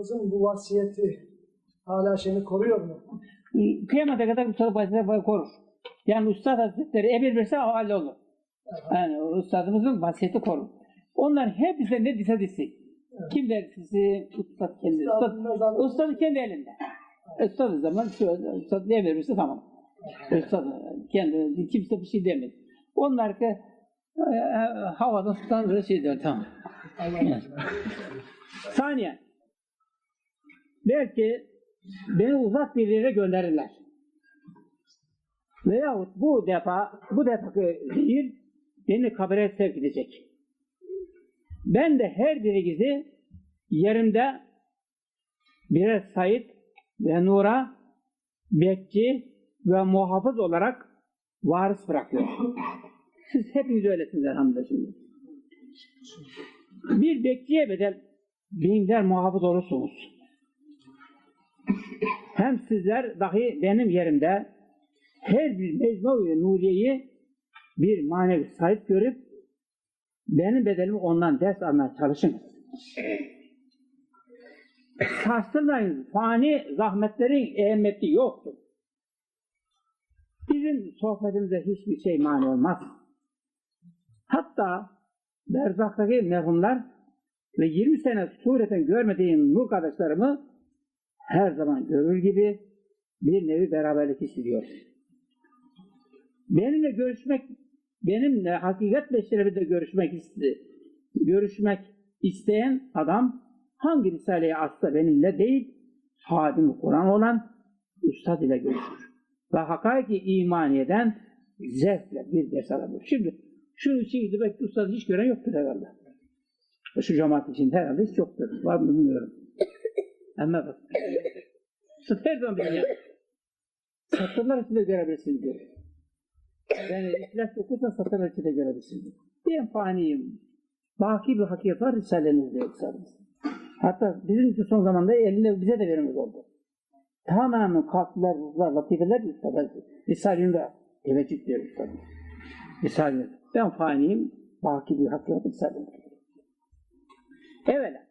Üstadımızın bu vasiyeti hala seni koruyor mu? Kıyamete kadar Üstad vasiyeti korur. Yani Üstad Hazretleri emir verse o hallolur. Yani o Üstadımızın vasiyeti korur. Onlar hep bize ne dise desin. Kim dersi Üstad kendi. Üstad, Üstad kendi elinde. Üstad zaman Üstad ne verirse tamam. Üstad kendi kimse bir şey demedi. Onlar ki e, e, havada tutan bir şey diyor tamam. Saniye. Belki beni uzak bir yere gönderirler. Veyahut bu defa, bu defaki zehir beni kabire sevk edecek. Ben de her birinizi yerimde birer Said ve Nur'a bekçi ve muhafız olarak varis bırakıyorum. Siz hepiniz öylesiniz elhamdülillah şimdi. Bir bekçiye bedel binler muhafız olursunuz. Hem sizler dahi benim yerimde her bir mecmu ve nuriyeyi bir manevi sahip görüp benim bedelimi ondan ders almaya çalışın. Sarsılmayın. Fani zahmetlerin ehemmiyeti yoktur. Bizim sohbetimize hiçbir şey mani olmaz. Hatta berzaktaki merhumlar ve 20 sene sureten görmediğim nur kardeşlerimi her zaman görür gibi bir nevi beraberlik hissediyor. Benimle görüşmek, benimle hakikat meşrebinde görüşmek iste, görüşmek isteyen adam hangi risaleyi açsa benimle değil, hadim Kur'an olan Üstad ile görüşür. Ve hakaiki imaniyeden zevkle bir ders alabilir. Şimdi şu şeyi belki Üstad'ı hiç gören yoktur herhalde. Şu cemaat için herhalde hiç yoktur. Var mı bilmiyorum. Ama bak. Üstad her zaman bilir ya. Satırlar içinde görebilirsin diyor. Yani İhlas okursan satırlar içinde görebilirsin diyor. Ben faniyim. Baki bir hakikat var Risale'nizde Üstadımız. Hatta bizim son zamanda eline bize de verilmiş oldu. Tamamen kalktılar, ruhlar, latifeler Üstad'a. Risale'nde teveccüh diyor Üstadımız. Risale. Ben faniyim. Baki bir hakikat Risale'nde. Evvela.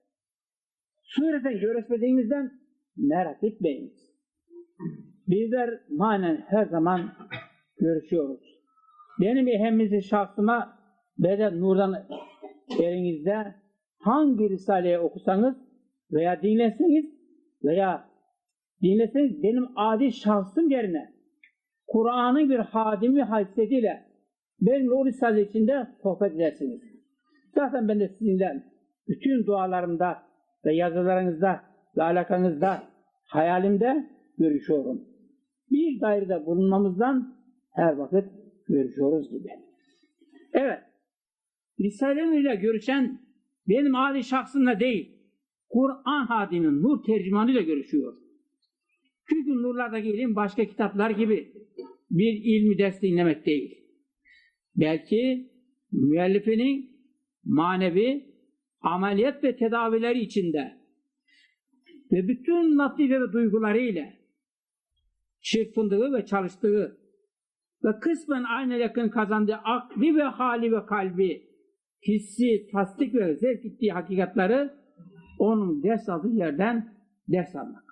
Sureten görüşmediğinizden merak etmeyiniz. Bizler manen her zaman görüşüyoruz. Benim ehemmisi şahsıma bedel nurdan elinizde hangi risaleyi okusanız veya dinleseniz veya dinleseniz benim adi şahsım yerine Kur'an'ın bir hadimi haysiyetiyle benimle o risale içinde sohbet edersiniz. Zaten ben de sizinle bütün dualarımda ve yazılarınızda ve alakanızda hayalimde görüşüyorum. Bir dairede bulunmamızdan her vakit görüşüyoruz gibi. Evet, Risale'm ile görüşen benim adi şahsımla değil, Kur'an hadinin nur tercümanıyla görüşüyor. Çünkü nurlardaki ilim başka kitaplar gibi bir ilmi ders dinlemek değil. Belki müellifinin manevi ameliyat ve tedavileri içinde ve bütün latife ve duygularıyla çırpındığı ve çalıştığı ve kısmen aynı yakın kazandığı akli ve hali ve kalbi hissi, tasdik ve zevk ettiği hakikatları onun ders aldığı yerden ders almak.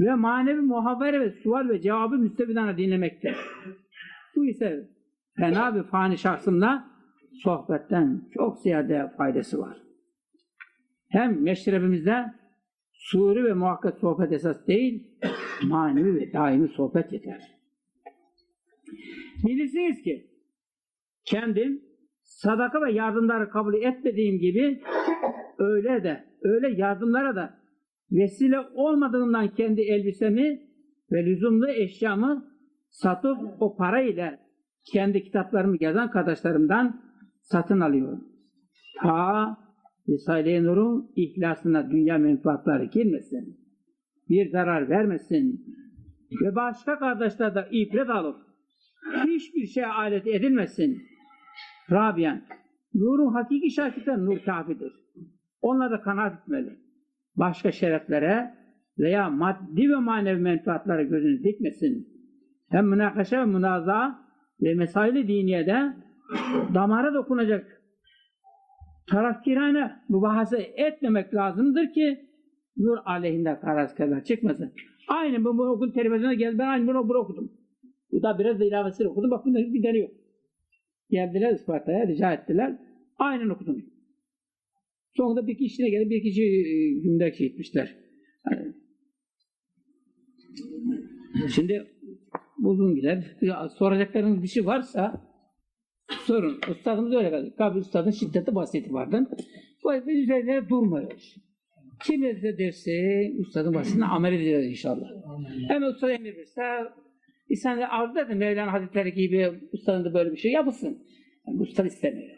Ve manevi muhabere ve sual ve cevabı müstebidana dinlemekte. Bu ise fena bir fani şahsımla sohbetten çok ziyade faydası var. Hem meşrebimizde suri ve muhakkak sohbet esas değil, manevi ve daimi sohbet yeter. Bilirsiniz ki kendim sadaka ve yardımları kabul etmediğim gibi öyle de öyle yardımlara da vesile olmadığından kendi elbisemi ve lüzumlu eşyamı satıp o para ile kendi kitaplarımı yazan kardeşlerimden satın alıyorum. Ta Risale-i Nur'un ihlasına dünya menfaatları girmesin. Bir zarar vermesin. Ve başka kardeşler de ibret alıp hiçbir şey alet edilmesin. Rabian, nurun hakiki şarkıdan nur kafidir. Onlar da kanaat etmeli. Başka şereflere veya maddi ve manevi menfaatlara gözünü dikmesin. Hem münakaşa ve münaza ve mesaili diniyede damara dokunacak tarafkirane mübahase etmemek lazımdır ki nur aleyhinde karas kadar çıkmasın. Aynı bu, bu okul televizyona geldi. Ben aynı bunu, bunu okudum. Bu da biraz da ilavesini okudum. Bak bunda bir tane yok. Geldiler Isparta'ya rica ettiler. Aynen okudum. Sonunda bir kişine gelip bir kişi e, gitmişler. Şimdi bugün gider. Soracaklarınız bir şey varsa sorun. Üstadımız öyle kaldı. Kabir üstadın şiddetli vasiyeti vardı. Bu üzerine durmuyor. Kim ne derse üstadın vasiyetine amel edeceğiz inşallah. Hem ustad emir verirse İnsan arzu edin Mevlana Hazretleri gibi ustadın da böyle bir şey yapılsın. Yani ustad istemiyor.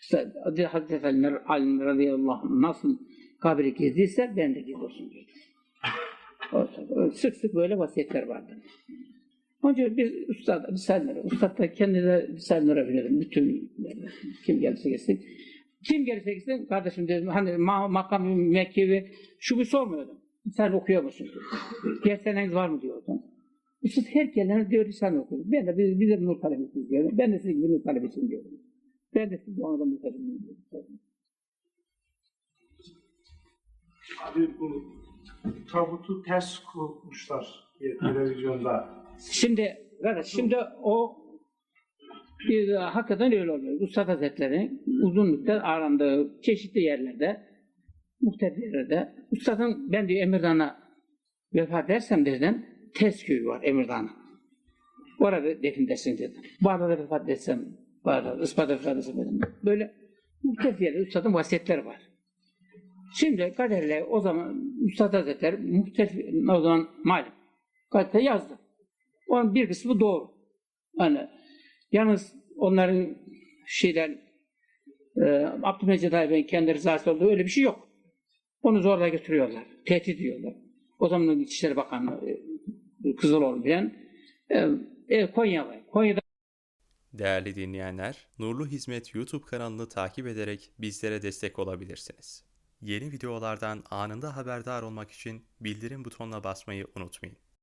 Ustad, Hazreti Efendiler alim radıyallahu anh nasıl kabri gezdiyse ben de gez olsun diyor. Sık sık böyle vasiyetler vardı. Onun için biz ustad, misalleri, ustad da kendine verelim. Bütün kim gelirse gelsin. Kim gelirse gelsin kardeşim dedim hani ma makam Mekke'yi şu bir sormuyordum. Sen okuyor musun? Yeteneğiniz var mı diyordum. Üstad her gelene diyor sen oku. Ben de biz, biz de nur talebesiyim diyorum. Ben de sizin gibi nur talebesiyim diyorum. Ben de sizin anlamda nur talebesiyim diyorum. Abi bu tabutu ters kurmuşlar televizyonda. Şimdi kardeş şimdi o bir, hakikaten öyle oluyor. Üstad Hazretleri uzun müddet arandığı çeşitli yerlerde muhtelif yerlerde Üstad'ın ben diyor Emirdağ'a vefat edersem dedim ters köyü var Emirdağ'ın. Orada defin desin dedim. Bu arada vefat etsem arada Isparta vefat etsem dedim. Böyle muhtelif yerlerde Üstad'ın vasiyetleri var. Şimdi kaderle o zaman Üstad Hazretleri muhtelif o zaman malum. Gazete yazdı. Onun bir kısmı doğru. Hani yalnız onların şeyler e, Abdülmecid Bey'in kendi rızası olduğu öyle bir şey yok. Onu zorla götürüyorlar. Tehdit ediyorlar. O zamanın İçişleri Bakanı e, Kızıloğlu bilen e, e, Konya. Konya'da Değerli dinleyenler, Nurlu Hizmet YouTube kanalını takip ederek bizlere destek olabilirsiniz. Yeni videolardan anında haberdar olmak için bildirim butonuna basmayı unutmayın.